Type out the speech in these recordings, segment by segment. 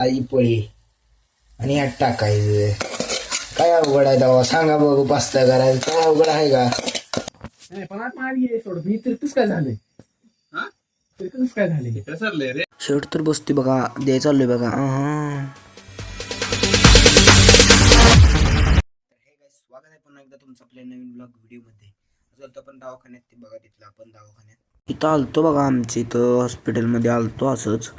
आई पोळी आणि ह्यात टाकायचं. काय अवघड आहे दावा सांगा बघू पास्ता करायचं. काय अवघड आहे का? नाही पण आता मागे ये सोड. मी तिरकच काय झाले तिरकच काय झाले शर्ट तर बसते बघा. द्याय चाललोय बघा. स्वागत आहे पुन्हा एकदा तुमचं आपल्या नवीन ब्लॉग व्हिडिओमध्ये. असं आपण दवाखान्यात ते बघा तिथलं आपण दवाखान्यात. इथं आलतो बघा आमच्या इथं हॉस्पिटलमध्ये आलतो असंच.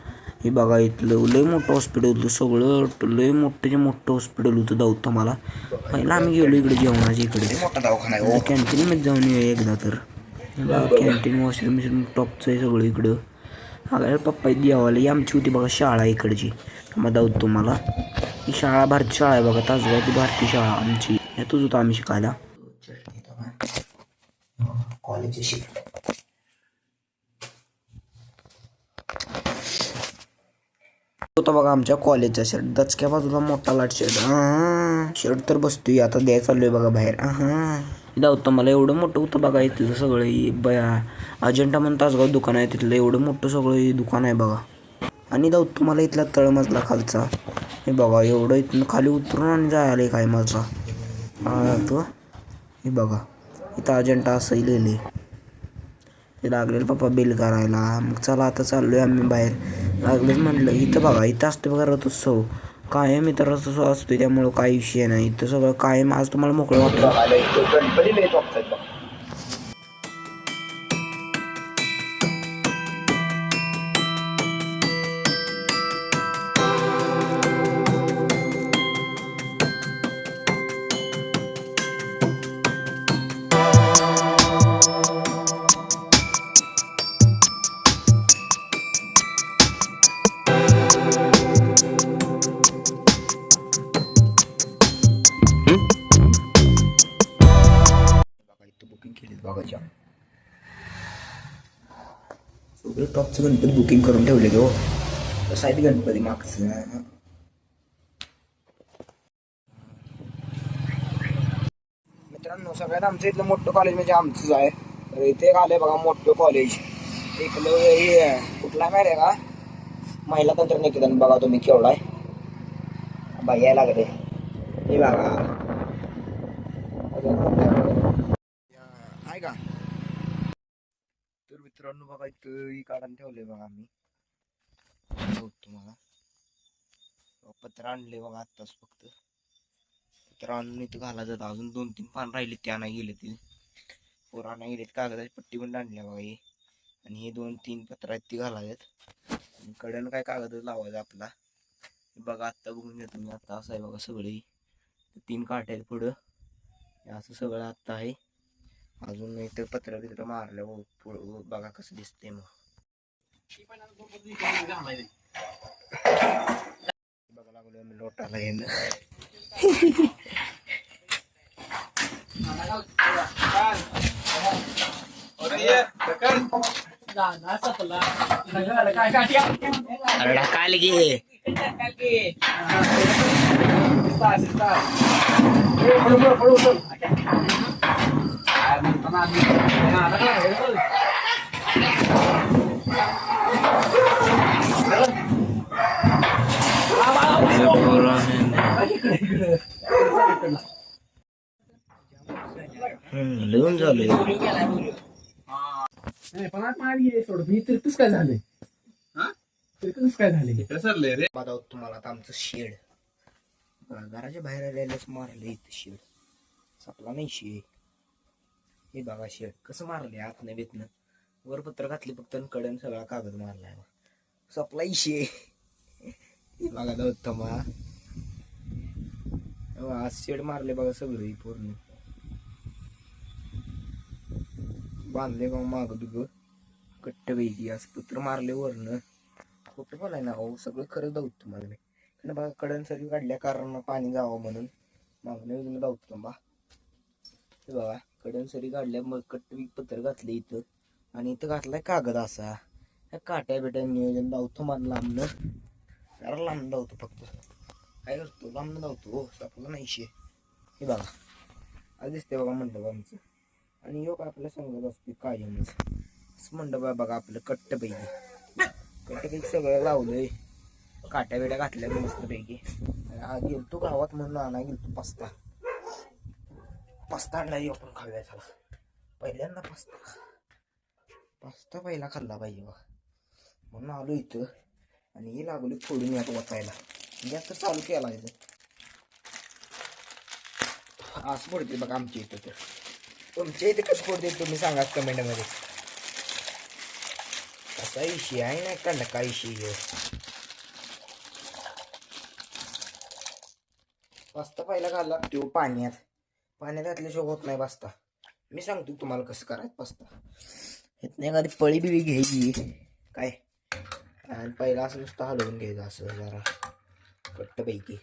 हे बघा इथलं लय मोठं हॉस्पिटल होतं सगळं. लय मोठं जे मोठं हॉस्पिटल होतं दाऊत मला. पहिला आम्ही गेलो इकडे जेवणाच्या इकडे. मोठा दवाखाना आहे कॅन्टीन मध्ये जाऊन येऊया एकदा तर. कॅन्टीन वॉशरूम टॉपचं आहे सगळं इकडं. अगं पप्पा द्यावाला ही आमची होती बघा शाळा इकडची. मग दाऊत तुम्हाला. ही शाळा भारतीय शाळा आहे बघा तासगावची भारतीय शाळा आमची. यातच होतो आम्ही शिकायला. कॉलेजची होता बघा आमच्या कॉलेजचा शर्ट दचक्या बाजूला मोठा लाट शर्ट शर्ट तर बसतोय. आता द्यायला चाललोय बघा बाहेर. हा होतं मला एवढं मोठं होतं बघा इथलं सगळं बया. अजंठा म्हणून तासगाव दुकान आहे तिथलं. एवढं मोठं सगळं दुकान आहे बघा. आणि दाऊ तुम्हाला इथला तळमजला खालचा. हे बघा एवढं इथून खाली उतरून आणि जायला काय माझा. तो. हे बघा. इथं अजंठा असं लिहिले ते लागलेलं पप्पा बिल करायला मग चला आता चाललो आहे आम्ही बाहेर. लागलेच म्हटलं इथं बघा इथं असतो बघा रथोत्सव. कायम इथं रथोत्सव असतो त्यामुळं काही विषय नाही. इथं सगळं कायम आज तुम्हाला मोकळं वाटेल सगळे गणपती बुकिंग करून ठेवले हो कसं आहे गणपती मागचं मित्रांनो सगळ्यात आमचं इथलं मोठं कॉलेज म्हणजे आमचंच आहे. तर इथे एक आलंय बघा मोठं कॉलेज इथलं हे कुठला माहिती आहे का? महिला तंत्रज्ञ निकेतन बघा तुम्ही केवढा आहे. बाई यायला लागले. हे बघा आहे का तर मित्रांनो बघा इथं ही काढून ठेवले बघा आम्ही. तुम्हाला. पत्र आणले बघा आत्ताच फक्त. पत्र आणून इथं घालायचं. अजून दोन तीन पान राहिले त्या नाही गेले ते. पोरा नाही गेलेत कागदाची पट्टी पण आणल्या बघा हे. आणि हे दोन तीन पत्र आहेत ती घालायत कडन काय कागद लावायचं आपला. हे बघा आत्ता बघून घेतो मी आत्ता असं आहे बघा सगळे. तीन काट्या आहेत पुढं. हे असं सगळं आत्ता आहे. अजून इथं पत्र बित्र मारलं पुढं बघा कसं दिसते मग. बघा लागलो मी लोटाला येणं. अरे काल गे लिहून झालं नाही पण आता मागे ये सोड मी तिरकच काय झाले काय झाले बघा तुम्हाला आता आमचं शेड घराच्या बाहेर आलेलंच मारलं इथं शेड सपला नाही शे हे बघा शेड कसं मारले आतनं बितनं. वर पत्र घातले फक्त आणि कडन सगळा कागद मारलाय. सपला शे. हे बघा दत्तमा आज शेड मारले बघा सगळं पूर्ण बांधले बघा माग बिग. कट्ट वेगळी आज पत्र मारले वरनं. खोटं बोलाय ना अहो सगळं खरं दाऊत तुम्हाला मी. कारण बघा कडन सगळी काढल्या कारण पाणी जावं म्हणून. मागणं वेगळं बा तुम्हा हे बघा. कडनसरी काढल्या मग कट्ट पत्र घातलं इथं. आणि इथं घातलाय कागद असा. ह्या काट्या बिट्या नियोजन धावतो मला लांबनं. जरा लांब धावतो फक्त. काय करतो? लांब धावतो हो. आपला नाही शे. हे बघा. आज दिसते बघा मंडप आमचं. आणि योग आपल्या सांगत असते कायमच. असं मंडप आहे बघा आपलं कट्ट पैकी कट्ट पैकी सगळं लावलंय. काट्या बिट्या घातल्या मस्तपैकी. आ, गेलतो गावात म्हणून आणा गेलतो पास्ता. पास्ता आणला आपण खाऊया चला. पहिल्यांदा पास्ता. पास्ता पहिला खाल्ला पाहिजे बघ. म्हणून आलो इथं आणि हे लागलो फोडून यात वाचायला. जास्त चालू केला इथं. असं पडते बघ आमच्या इथं तर. तुमच्या इथे कसं पडते तुम्ही सांगा कमेंटमध्ये. कसा इशी आहे नाही का नका इशी पास्ता पहिला खाल्ला तो पाण्यात. पाण्यात घातल्याशिवाय होत नाही पास्ता. मी सांगतो तुम्हाला कसं करायचं पास्ता. इथनं एखादी पळी बिळी घ्यायची. काय? आणि पहिला असं नुसतं हलवून घ्यायचं असं जरा. कट्टपैकी.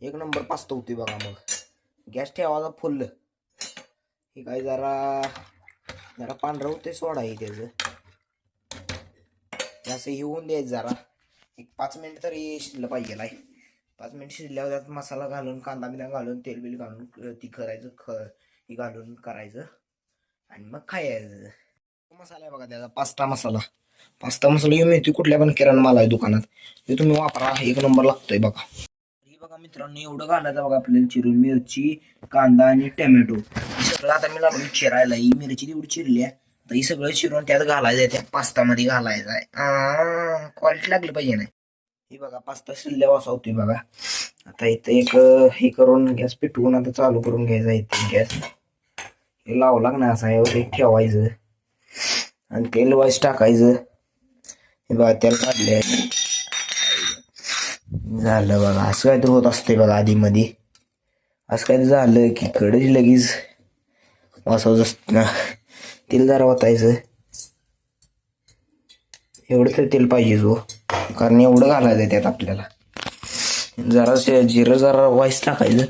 एक नंबर पास्ता होती बघा मग. गॅस ठेवायचा फुल हे काय जरा जरा पांढरं होते सोडा आहे त्याचं. असं हे होऊन द्यायचं जरा. एक पाच मिनिट तरी शिजलं पाहिजे आहे. पाच मिनिट शिजल्यावर त्यात मसाला घालून कांदा बिंदा घालून तेल बिल घालून ती करायचं ख ही घालून करायचं. आणि मग खायचं. मसाला आहे बघा त्याचा पास्ता मसाला. पास्ता मसाला येऊ मिळतो कुठल्या पण किराणा माल आहे दुकानात. ते तुम्ही वापरा एक नंबर लागतोय बघा. हे बघा मित्रांनो एवढं घालायचं बघा आपल्याला चिरून मिरची कांदा आणि टोमॅटो. हे सगळं आता मी लागलो चिरायला ही मिरची एवढी चिरली आहे. तर ही सगळं चिरून त्यात घालायचं आहे त्या पास्तामध्ये घालायचं आहे. क्वालिटी लागली पाहिजे नाही हे बघा पास्ता शिल्ल्या वासा होती बघा. आता इथं एक हे करून गॅस पेटवून आता चालू करून घ्यायचा इथे गॅस. हे लावू ना असा यावर एक ठेवायचं. आणि तेल वाईस टाकायचं. हे बघा तेल काढले झालं बघा असं काहीतरी होत असते बघा आधी मध्ये असं काहीतरी झालं की कडे लगेच वासावत असत. ना तेल जरा वाचायचं एवढं तर तेल पाहिजे जो हो. कारण एवढं घालायचं आहे त्यात आपल्याला. जरा जिरं जरा वाईस टाकायचं.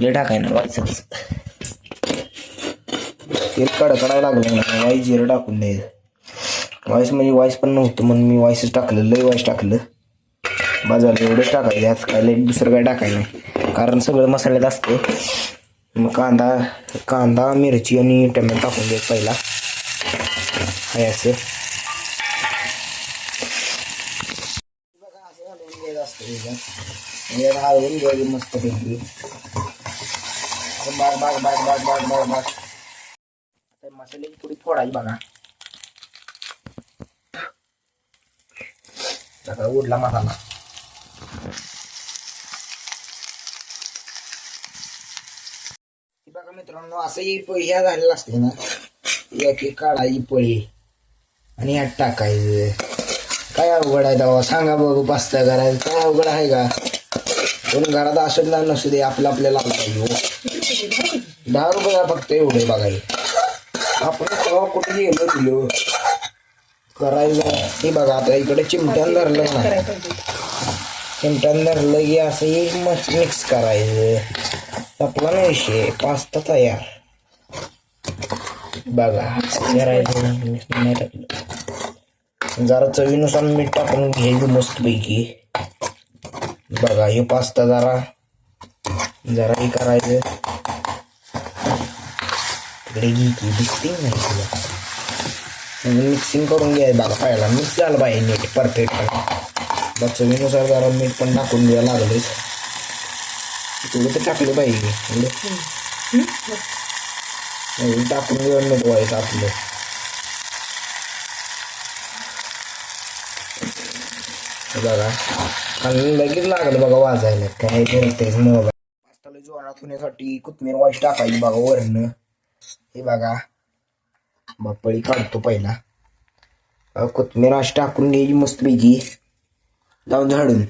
जे टाकाय ना वाईसच तेल कडकडायला लागलं ना वाईस जिरं टाकून द्यायचं. वाईस म्हणजे वाईस पण नव्हतं म्हणून मी वाईसच टाकलं लई वाईस टाकलं. बाजारला एवढंच टाकायचं. आज काय लई दुसरं काय टाकायचं नाही. कारण सगळं मसाल्यात असते मग कांदा कांदा मिरची आणि टमॅटो टाकून द्यायचं पहिला. आहे असं बघा असं घालून घ्यायचं असतं त्याच्यात यात हलवून घ्यायचं मस्तपैकी बाग बाग बाग बाग बाग बाग बाग. आता मसाल्याची थोडी फोडायची बघा. आता उडला मसाला. हे बघा मित्रांनो असं ही पोळी ह्या झालेलं असते ना एक एक काढायची पोळी आणि ह्यात टाकायचं. काय अवघड आहे दावा सांगा बघू पास्ता करायचं. काय अवघड आहे का? कोण घरात असत ना नसू दे आपलं आपल्याला आलं पाहिजे दहा रुपये फक्त एवढे बघायला आपण तेव्हा कुठे गेलो दिलो करायचं हे बघा आता इकडे चिमट्यान धरलं ना. चिमट्यान धरलं की असं एक मस्त मिक्स करायचं. आपला ना विषय पास्ता तयार. बघा करायचं नाही टाकलं जरा चवीनुसार मीठ टाकून घ्यायचं मस्तपैकी. बघा हे पास्ता जरा जरा हे करायचं. तिकडे घे की दिसते नाही तुला मिक्सिंग करून घ्यायचं बघा पाहिला. मिक्स झालं पाहिजे नीट परफेक्ट बघ चवीनुसार जरा मीठ पण टाकून घ्यायला लागलेच. थोडं तर टाकलं पाहिजे. टाकून घेऊन मीठ व्हायचं आपलं. बघा. आणि लगेच लागलं बघा वाजायला. काय करतेच मोबाईल. पास्ताला जोरात होण्यासाठी कोथमीर वाईस टाकायची बघा वरण हे बघा. बापळी काढतो पहिला. कोथमीर अशी टाकून घ्यायची मस्तपैकी. जाऊन झाडून.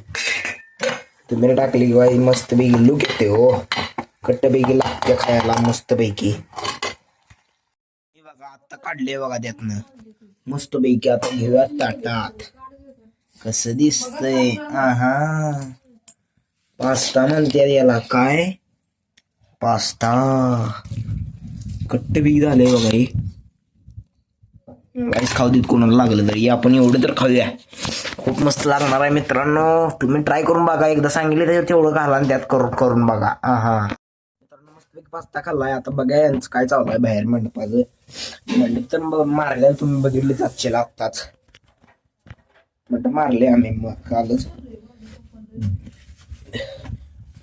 तुम्ही टाकली की बाई मस्तपैकी लुक येते हो. कट्टपैकी लागते खायला मस्तपैकी. हे बघा आत्ता काढले बघा त्यातनं. मस्तपैकी आता घेऊया ताटात. कसं दिसतंय? आहा. पास्ता म्हणते याला. काय? पास्ता. कट्ट बी झालंय बघा काहीच खाऊ देत कोणाला लागलं तरी. आपण एवढं तर खाऊया. खूप मस्त लागणार आहे मित्रांनो. तुम्ही ट्राय करून बघा. एकदा सांगितले तर तेवढं घाला आणि त्यात करून करून बघा. आहा. मित्रांनो पास्ता खाल्लाय. आता बघा यांचं काय चालू आहे बाहेर मंडपाचं. मंडप तर मार्गाला तुम्ही बघितले जातचे आत्ताच मंडप मारले आम्ही मग कालच.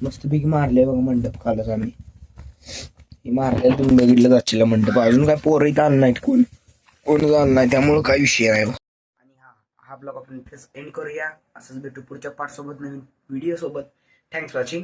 मस्त पीक मारले बघा मंडप कालच आम्ही. हे मारलेलं तुम्ही बघितलं जाशील मंडप? अजून काय पोरं इथं आलं नाहीत कोण? कोण आलं नाही त्यामुळं काय विषय नाही आणि हा हा ब्लॉग आपण इथेच एंड करूया. असंच भेटू पुढच्या पार्ट सोबत नवीन व्हिडिओ सोबत. Thanks watching